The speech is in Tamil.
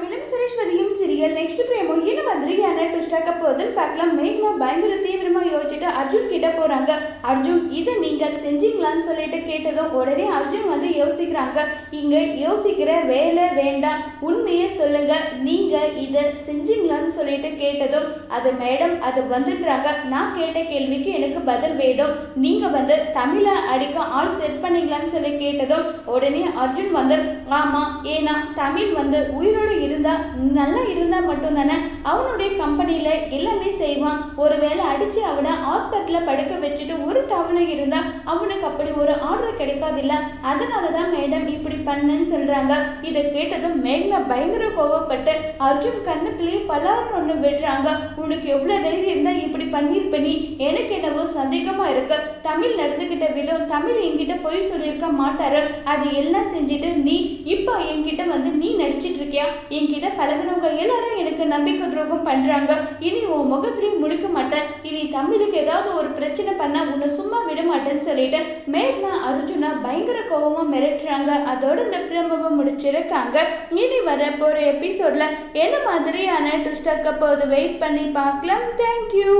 தமிழும் சுரேஸ்வரியும் சீரியல் நெக்ஸ்ட் பிரேமோ என்ன மாதிரியான ட்விஸ்டாக்க போகுதுன்னு பார்க்கலாம். மேக்னா பயங்கர தீவிரமா யோசிச்சுட்டு அர்ஜுன் கிட்ட போறாங்க. அர்ஜுன் இதை நீங்க செஞ்சீங்களான்னு சொல்லிட்டு கேட்டதும் உடனே அர்ஜுன் வந்து யோசிக்கிறாங்க. இங்க யோசிக்கிற வேலை வேண்டாம். உண்மையை சொல்லுங்க. நீங்க இதை செஞ்சீங்களான்னு சொல்லிட்டு கேட்டதும் அது மேடம் அது வந்துடுறாங்க. நான் கேட்ட கேள்விக்கு எனக்கு பதில் வேணும். நீங்க வந்து தமிழை அடிக்க ஆள் செட் பண்ணீங்களான்னு சொல்லி கேட்டதும் உடனே அர்ஜுன் வந்து ஆமா ஏன்னா தமிழ் வந்து உயிரோடு இருந்தால் நல்லா இருந்தால் மட்டும்தானே அவனுடைய கம்பெனியில் எல்லாமே செய்வான். ஒருவேளை அடித்து அவனை ஹாஸ்பிட்டலில் படுக்க வச்சுட்டு ஒரு டவுல இருந்தால் அவனுக்கு அப்படி ஒரு ஆர்டர் கிடைக்காதில்ல? அதனால தான் மேடம் இப்படி பண்ணேன்னு சொல்கிறாங்க இதை கேட்டதும் மேக்னா பயங்கர கோவப்பட்டு அர்ஜுன் கண்ணத்துலேயே பலார்னு ஒன்று விடுறாங்க உனக்கு எவ்வளோ தைரியம் இருந்தால் இப்படி பண்ணியிருப்ப நீ? எனக்கு என்னவோ சந்தேகமாக இருக்கு. தமிழ் நடந்துக்கிட்ட விதம் தமிழ் என்கிட்ட பொய் சொல்லியிருக்க மாட்டாரு. அது எல்லாம் செஞ்சுட்டு நீ இப்போ என்கிட்ட வந்து நீ நடிச்சிட்டு இருக்கியா என்கிட்ட பழகினவங்க எல்லாரும் எனக்கு நம்பிக்கை துரோகம் பண்றாங்க. இனி உன் முகத்திலையும் முழிக்க மாட்டேன். இனி தமிழுக்கு ஏதாவது ஒரு பிரச்சனை பண்ணா உன்னை சும்மா விட மாட்டேன்னு சொல்லிட்டு மேக்னா அர்ஜுனா பயங்கர கோபமா மிரட்டுறாங்க. அதோட இந்த பிரமவை முடிச்சிருக்காங்க. இனி வர போற எபிசோட்ல என்ன மாதிரியான ட்விஸ்ட் போது வெயிட் பண்ணி பார்க்கலாம். தேங்க்யூ